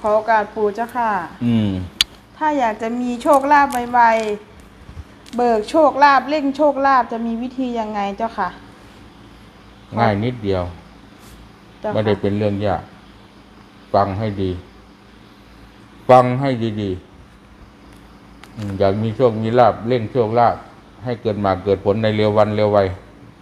ขอโอกาสปู่เจ้าค่ะ อืม ถ้าอยากจะมีโชคลาภไวๆเบิกโชคลาภเร่งโชคลาภจะมีวิธียังไงเจ้าค่ะง่ายนิดเดียว เจ้าไม่ได้ค่ะเป็นเรื่องยาก ฟังให้ดี ฟังให้ดีๆอืมอยากมีโชค มีลาบเร่งโชคลาภให้เกิดมาเกิดผลในเร็ววันเร็ววัย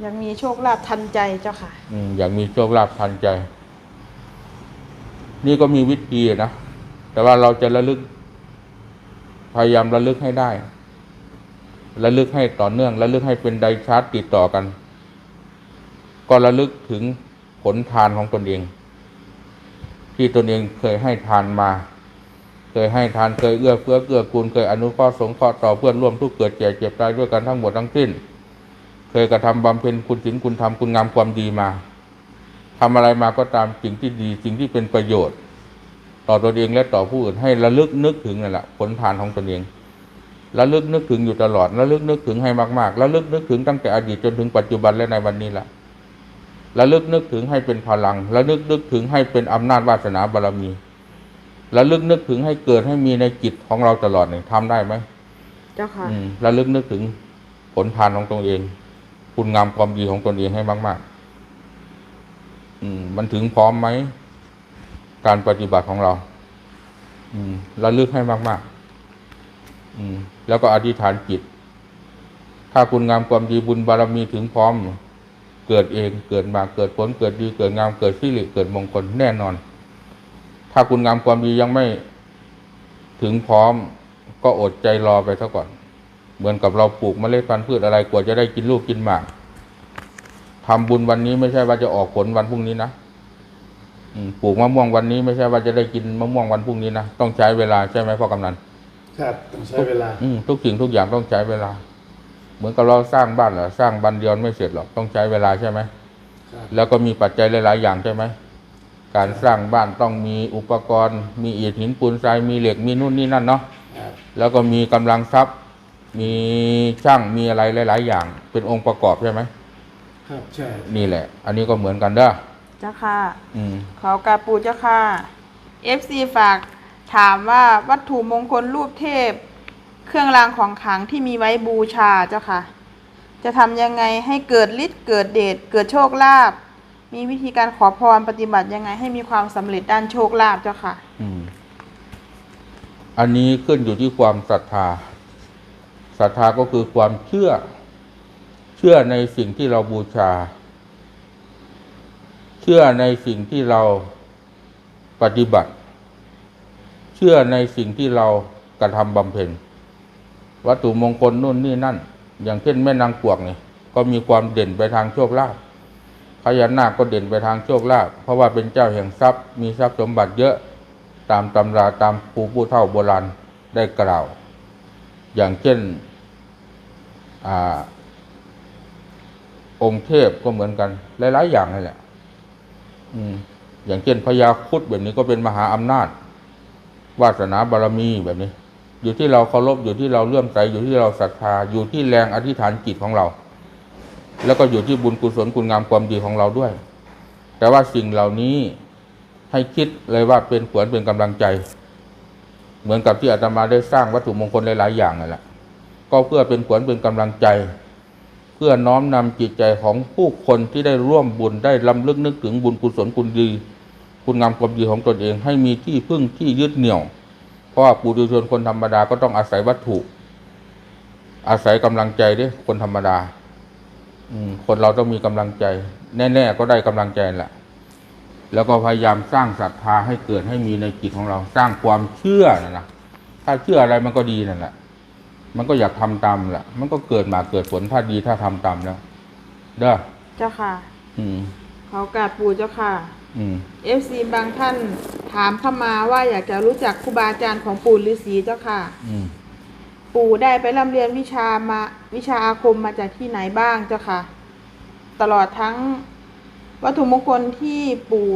อยากมีโชคลาภทันใจเจ้าค่ะ อืมอยากมีโชคลาภทันใจ นี่ก็มีวิธีนะ แต่ว่าเราจะระลึก พยายามระลึกให้ได้ ระลึกให้ต่อเนื่อง ระลึกให้เป็นไดชาร์ตติดต่อกัน ก็ระลึกถึงผลทานของตนเอง ที่ตนเองเคยให้ทานมา เคยให้ทานเคยเอื้อเฟื้อเกื้อกูลเคยอนุเคราะห์สงเคราะห์ต่อเพื่อนร่วมทุกข์เกิดแก่เจ็บตายด้วยกันทั้งหมดทั้งสิ้น เคยกระทำบำเพ็ญคุณศีลคุณธรรมคุณงามความดีมา ทำอะไรมาก็ตามสิ่งที่ดีสิ่งที่เป็นประโยชน์ ต่อตนเองและต่อผู้อื่นให้ระลึกนึกถึงนั่นแหละผลทานของตนเองระลึกนึกถึงอยู่ตลอดระลึกนึกถึงให้มากๆระลึกนึกถึงตั้งแต่อดีตจนถึงปัจจุบันและในวันนี้ละระลึกนึกถึงให้เป็นพลังระลึกนึกถึงให้เป็นอำนาจวาสนาบารมีระลึกนึกถึงให้เกิดให้มีในจิตของเราตลอดเนี่ยทำได้ไหมเจ้าค่ะอืมระลึกนึกถึงผลทานของตนเอง คุณงามความดีของตนเองให้มากๆอื มันถึงพร้อมไหม การปฏิบัติของเรา อืมระลึกให้มาก ๆ อืม แล้วก็อธิษฐานจิต ถ้าคุณงามความดีบุญบารมีถึงพร้อม เกิดเองเกิดมาเกิดผลเกิดดีเกิดงามเกิดสิริเกิดมงคลแน่นอน ถ้าคุณงามความดียังไม่ถึงพร้อม ก็อดใจรอไปซะก่อน เหมือนกับเราปลูกเมล็ดพันธุ์พืชอะไรกว่าจะได้กินลูกกินหมาก ทำบุญวันนี้ไม่ใช่ว่าจะออกผลวันพรุ่งนี้นะอืมปลูกมะม่วงวันนี้ไม่ใช่ว่าจะได้กินมะม่วงวันพรุ่งนี้นะต้องใช้เวลาใช่ไหมพ่อกำนันครับต้องใช้เวลา อืมทุกสิ่งทุกอย่างต้องใช้เวลา เหมือนกับเราสร้างบ้านเหรอสร้างบ้านเดียวไม่เสร็จหรอกต้องใช้เวลาใช่ไหมครับแล้วก็มีปัจจัยหลาย ๆ อย่างใช่ไหมการสร้างบ้านต้องมีอุปกรณ์ มีอิฐหินปูนทรายมีเหล็กมีนู่นนี่นั่นเนาะครับแล้วก็มีกำลังทรัพย์ มีช่างมีอะไรหลาย ๆ อย่าง เป็นองค์ประกอบใช่ไหม ครับใช่นี่แหละ อันนี้ก็เหมือนกันเด้อเจ้าค่ะ อืม ขอโอกาสปู่เจ้าค่ะ FC ฝากถามว่าวัตถุมงคลรูปเทพ เครื่องรางของขลังที่มีไว้บูชาเจ้าค่ะ จะทำยังไงให้เกิดฤทธิ์เกิดเดชเกิดโชคลาภมีวิธีการขอพรปฏิบัติยังไงให้มีความสำเร็จด้านโชคลาภเจ้าค่ะ อืม อันนี้ขึ้นอยู่ที่ความศรัทธาศรัทธาก็คือความเชื่อ เชื่อในสิ่งที่เราบูชา เชื่อในสิ่งที่เราปฏิบัติ เชื่อในสิ่งที่เรากระทำบำเพ็ญ วัตถุมงคลนู่นนี่นั่น อย่างเช่นแม่นางกวกเนี่ยก็มีความเด่นไปทางโชคลาภพญานาคก็เด่นไปทางโชคลาภเพราะว่าเป็นเจ้าแห่งทรัพย์ มีทรัพย์สมบัติเยอะตามตำราตามครูผู้เฒ่าโบราณได้กล่าว อย่างเช่น องค์เทพก็เหมือนกัน หลาย ๆ อย่างนั่แหละ อืม อย่างเช่นพญาคุดแบบนี้ก็เป็นมหาอำนาจ วาสนาบารมีแบบนี้ อยู่ที่เราเคารพอยู่ที่เราเลื่อมใสอยู่ที่เราศรัทธา อยู่ที่แรงอธิษฐานจิตของเรา แล้วก็อยู่ที่บุญกุศลคุณงามความดีของเราด้วย แต่ว่าสิ่งเหล่านี้ให้คิดเลยว่าเป็นขวัญเป็นกำลังใจ เหมือนกับที่อาตมาได้สร้างวัตถุมงคลหลาย ๆ อย่างนั่นแหละก็เพื่อเป็นขวัญเป็นกำลังใจ พื่อน้อมนำจิตใจของผู้คนที่ได้ร่วมบุญได้ลำลึกนึกถึงบุญกุศลคุณดี คุณงามความดีของตนเองให้มีที่พึ่งที่ยึดเหนี่ยว เพราะว่าปุถุชนคนธรรมดาก็ต้องอาศัยวัตถุ อาศัยกำลังใจด้วยคนธรรมดาอืคนเราต้องมีกำลังใจ แน่ ๆ ก็ได้กำลังใจแหละแล้วก็พยายามสร้างศรัทธาให้เกิดให้มีในจิตของเรา สร้างความเชื่อนะนะถ้าเชื่ออะไรมันก็ดีนั่นแหละ มันก็อยากทำตามแหละมันก็เกิดมาเกิดผลถ้าดีถ้าทำตามแล้วเด้อเจ้าค่ะ อืมขอโอกาสปู่เจ้าค่ะอืม FC บางท่านถามเข้ามาว่าอยากจะรู้จักครูบาอาจารย์ของปู่ฤาษีเจ้าค่ะอืมปู่ได้ไปร่ำเรียนวิชามาวิชาอาคมมาจากที่ไหนบ้างเจ้าค่ะ ตลอดทั้งวัตถุมงคลที่ปู่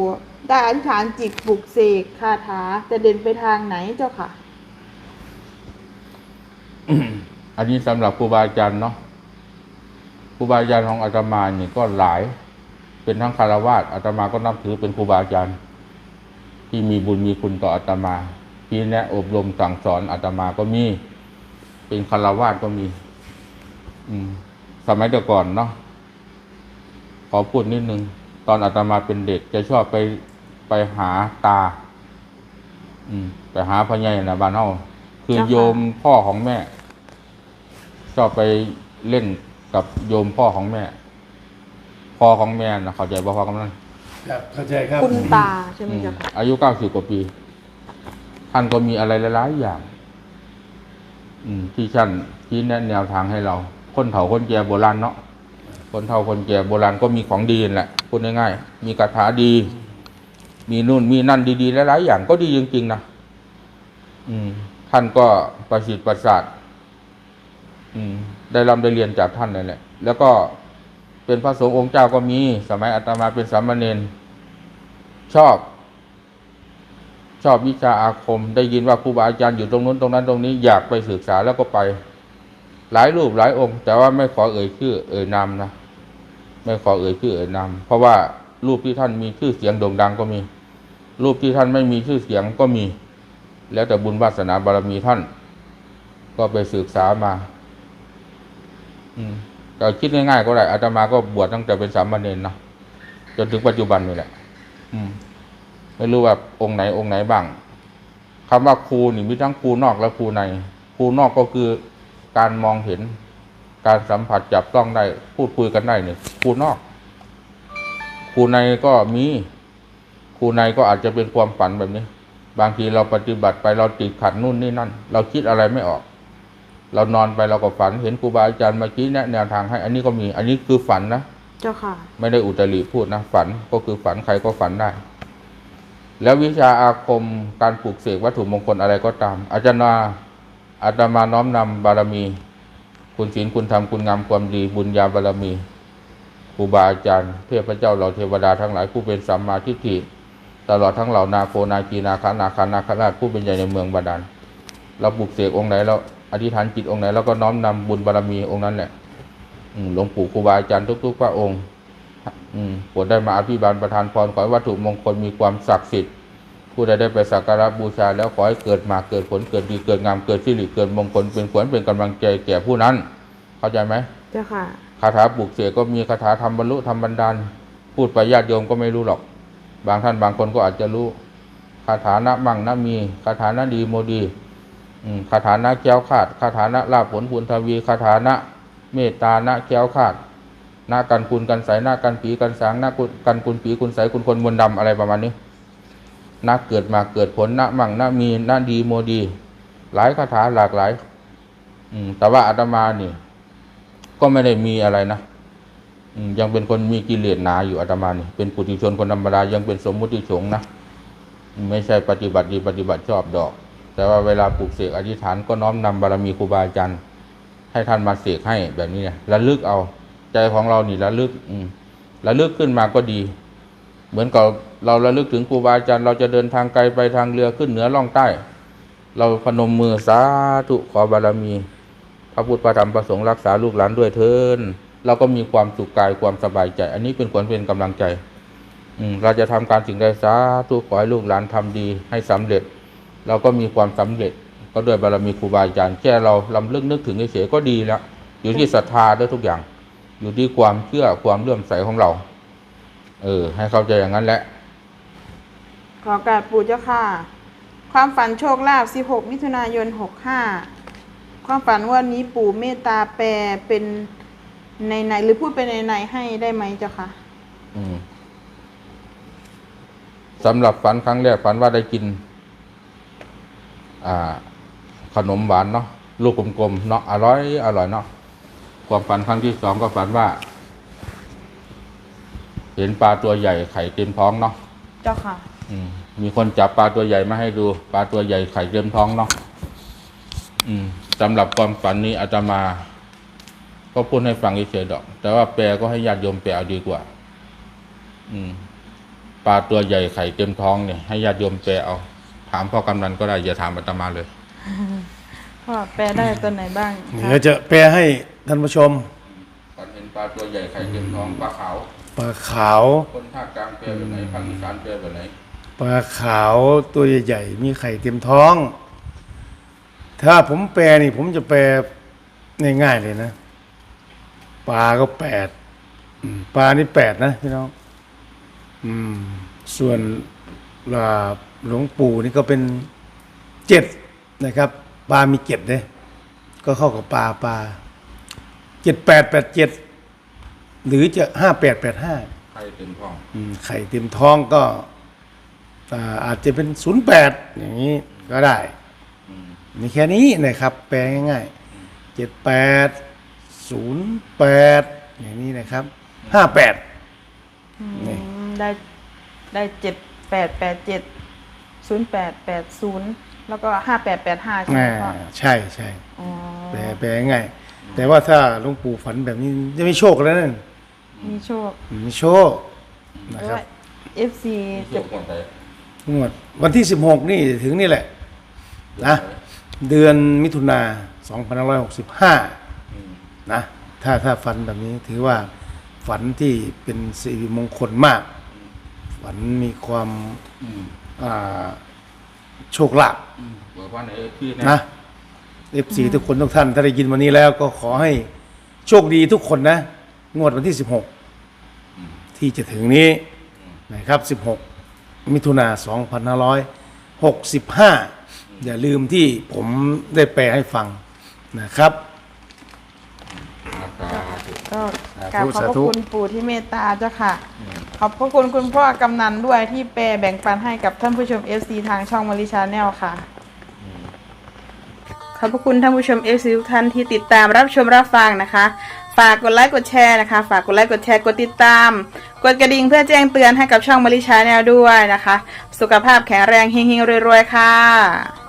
ได้อธิษฐานจิตปลุกเสกคาถาจะเด่นไปทางไหนเจ้าค่ะ อันนี้สำหรับครูบาอาจารย์เนาะครูบาอาจารย์ของอาตมาเนี่ยก็หลาย เป็นทั้งคารวาสอาตมาก็นับถือเป็นครูบาอาจารย์ ที่มีบุญมีคุณต่ออาตมาที่แนะอบรมสั่งสอนอาตมาก็มี เป็นคารวาสก็มี อืม สมัยแต่ก่อนเนาะขอพูดนิดนึงตอนอาตมาเป็นเด็ก จะชอบไปไปหาตา อืม ไปหาพ่อใหญ่นะบ้านเฮา คือโยมพ่อของแม่ ชอบไปเล่นกับโยมพ่อของแม่ พ่อของแม่นะเข้าใจบ่พ่อกำนันครับเข้าใจครับคุณตาใช่ไหมอืมเจ้าค่ะอายุเก้าสิบกว่าปี ท่านก็มีอะไรหลายๆอย่าง อืม ที่ท่านที่แนะแนวทางให้เรา คนเฒ่าคนแก่โบราณเนาะคนเฒ่าคนแก่โบราณก็มีของดีนั่นแหละพูดง่ายๆมีคาถาดี มีนู่นมีนั่นดีๆหลายๆอย่างก็ดีจริงๆนะอืม ท่านก็ประสิทธิ์ประสาทได้รำได้เรียนจากท่านนั่นแหละ แล้วก็เป็นพระสงฆ์องค์เจ้าก็มี สมัยอาตมาเป็นสามเณรชอบ ชอบวิชาอาคม ได้ยินว่าครูบาอาจารย์อยู่ตรงนู้นตรงนั้นตรงนี้อยากไปศึกษาแล้วก็ไป หลายรูปหลายองค์ แต่ว่าไม่ขอเอ่ยชื่อ เอ่ยนามนะไม่ขอเอ่ยชื่อเอ่ยนามเพราะว่ารูปที่ท่านมีชื่อเสียงโด่งดังก็มี รูปที่ท่านไม่มีชื่อเสียงก็มี แล้วแต่บุญวาสนาบารมีท่าน ก็ไปศึกษามา อืมก็คิดง่ายๆก็ได้อาตมาก็บวชตั้งแต่เป็นสามเณรเนาะจนถึงปัจจุบันนี่แหละ อืม ไม่รู้ว่าองค์ไหนองค์ไหนบ้างคำว่าครูนี่มีทั้งครูนอกและครูในครูนอกก็คือการมองเห็น การสัมผัสจับต้องได้ พูดคุยกันได้เนี่ยครูนอกครูในก็มีครูในก็อาจจะเป็นความฝันแบบนี้ บางทีเราปฏิบัติไปเราติดขัดนู่นนี่นั่น เราคิดอะไรไม่ออก เรานอนไปเราก็ฝันเห็นครูบาอาจารย์มาชี้แนะแนวทางให้ อันนี้ก็มี อันนี้คือฝันนะเจ้าค่ะ ไม่ได้อุตริพูดนะฝันก็คือฝันใครก็ฝันได้ แล้ววิชาอาคมการปลูกเสกวัตถุมงคลอะไรก็ตาม อาจารย์นาอาตมาน้อมนำบารมี คุณศีลคุณธรรมคุณงามความดี บุญญาบารมีครูบาอาจารย์เทพเจ้าเราเทวดาทั้งหลายผู้เป็นสัมมาทิฏฐิ ตลอดทั้งเหล่านาโคนาคีนาคานาคานาคราชผู้เป็นใหญ่ในเมืองบาดาลเราปลูกเสกองค์ไหนเราอธิษฐานจิตองค์ไหนเราก็น้อมนำบุญบารมีองค์นั้นแหละอืมหลวงปู่ครูบาอาจารย์ทุก ๆ พระองค์อืมโปรดได้มาอภิบาลประทานพรขอให้วัตถุมงคลมีความศักดิ์สิทธิ์ผู้ใดได้ไปสักการะบูชาแล้วขอให้เกิดมาเกิดผลเกิดดีเกิดงามเกิดสิริเกิดมงคลเป็นขวัญเป็นกำลังใจแก่ผู้นั้น เข้าใจไหมเจ้าค่ะคาถาปลุกเสกก็มีคาถาทำบรรลุทำบันดาลพูดไปญาติโยมก็ไม่รู้หรอก บางท่านบางคนก็อาจจะรู้คาถานะมั่งนะมีคาถานะดีโมดีคาถานะแก้วขาดคาถานะลาผลบุญทวีคาถานะเมตตานะแก้วขาดหน้ากันคุณกันใสหน้ากันผีกันสางหน้ากันคุณผีคุณใสคุณคนมนต์ดำอะไรประมาณนี้นักเกิดมาเกิดผลนะมั่งนะมีนะดีโมดี หลายคาถาหลากหลายอืแต่ว่าอาตมานี่ ก็ไม่ได้มีอะไรนะ ยังเป็นคนมีกิเลสหนาอยู่อาตมานี่เป็นปุถุชนคนธรรมดายังเป็นสมมุติสงฆ์นะ ไม่ใช่ปฏิบัติดีปฏิบัติชอบดอก แต่ว่าเวลาปลูกเสกอธิษฐานก็น้อมนำบารมีครูบาอาจารย์ให้ท่านมาเสกให้แบบนี้เนี่ยระลึกเอาใจของเรานี่ระลึกอืระลึกขึ้นมาก็ดี เหมือนกับเราระลึกถึงครูบาอาจารย์เราจะเดินทางไกลไปทางเรือขึ้นเหนือล่องใต้ เราพนมมือสาธุขอบารมี พระพุทธพระธรรมพระสงฆ์รักษาลูกหลานด้วยเถิน เราก็มีความสุขกายความสบายใจ อันนี้เป็นควรเป็นกำลังใจ อืเราจะทำการสิ่งใดสาธุขอให้ลูกหลานทำดีให้สำเร็จ เราก็มีความสำเร็จ ก็ด้วยบารมีครูบาอาจารย์แค่เราลำลึกนึกถึงเฉยๆก็ดีแล้วอยู่ที่ศรัทธาด้วยทุกอย่าง อยู่ที่ความเชื่อความเลื่อมใสของเรา เออ ให้เข้าใจอย่างนั้นแหละขอการปู่เจ้าค่ะ ความฝันโชคลาภ16 มิถุนายน 65 ความฝันวันนี้ปู่เมตตาแปลเป็น ในในๆหรือพูดเป็นในในๆให้ได้ไหมเจ้าค่ะอืมสำหรับฝันครั้งแรกฝันว่าได้กิน อ่า ขนมหวานเนาะลูกกลมๆเนาะอร่อยอร่อยเนาะความฝันครั้งที่สองก็ฝันว่า เห็นปลาตัวใหญ่ไข่เต็มท้องเนาะเจ้าค่ะอืมมีคนจับปลาตัวใหญ่มาให้ดู ปลาตัวใหญ่ไข่เต็มท้องเนาะอืมสำหรับความฝันนี้อาตมา ก็พูดให้ฟังเฉยๆดอก แต่ว่าแปลก็ให้ญาติโยมแปลเอาดีกว่า อืมปลาตัวใหญ่ไข่เต็มท้องเนี่ยให้ญาติโยมแปลเอา ถามพ่อกำนันก็ได้อย่าถามอาตมาเลยพ่อแปลได้ตัวไหนบ้างเดี๋ยวจะแปลให้ท่านผู้ชมฝันเห็นปลาตัวใหญ่ไข่เต็มท้องปลาขาวปลาขาวคนภาคกลางแปลแบบไหนภาคอีสานแปลแบบไหนปลาขาวตัวใหญ่ๆมีไข่เต็มท้อง ถ้าผมแปลนี่ ผมจะแปลง่ายๆเลยนะ ปลาก็แปดอืมปลานี่แปดนะพี่น้องอืม ส่วนลาหลวงปู่นี่ก็เป็นเจ็ดนะครับ ปลามีเจ็ดเลยก็เข้ากับปลาปลาเจ็ดแปดแปดเจ็ดหรือจะห้าแปดแปดห้าใครเต็มท้องอืมไข่เต็มท้องก็อ่าอาจจะเป็นศูนย์แปดอย่างนี้ก็ได้อืมมีแค่นี้นะครับ แปลง่ายๆเจ็ดแปด ศูนย์แปดอย่างนี้นะครับห้าแปดนี่อืมได้ได้เจ็ดแปดแปดเจ็ดศูนย์แปดแปดศูนย์แล้วก็ห้าแปดแปดห้าใช่ไหมอ่าพ่อใช่ใช่อ๋อแปลแปลง่ายแต่ว่าถ้าหลวงปู่ฝันแบบนี้จะไม่โชคแล้วนั่นมีโชคไม่โชคหนะรือครับว่าเอฟซีเกี่จะยวกับอะไรงวดวันที่สิบหกนี่ถึงนี่แหละนะเดือนมิถุนาสองพันร้อยหกสิบห้าอืม นะถ้าถ้าฝันแบบนี้ถือว่าฝันที่เป็นสิริมงคลมาก ฝันมีความอืมอ่าโชคลาภอืมบอกว่าในที่นะเอฟซีทุกคนทุกท่าน ถ้าได้ยินวันนี้แล้วก็ขอให้โชคดีทุกคนนะ งวดวันที่16ที่จะถึงนี้นะครับ16มิถุนา2565อย่าลืมที่ผมได้แปลให้ฟังนะครับราคาถู กก็สาธุกราบขอบพสาระธุคุณปู่ที่เมตตาเจ้าค่ะ ขอบพระคุณคุณพ่อกำนันด้วยที่แปลแบ่งปันให้กับท่านผู้ชม FC ทางช่องมาริชาแนลค่ะ ขอบพระคุณท่านผู้ชม FC ทุกท่านที่ติดตามรับชมรับฟังนะคะ ฝากกดไลค์กดแชร์นะคะ ฝากกดไลค์กดแชร์กดติดตาม กดกระดิ่งเพื่อแจ้งเตือนให้กับช่องมาริชาแนลด้วยนะคะ สุขภาพแข็งแรงเฮงๆรวยๆค่ะ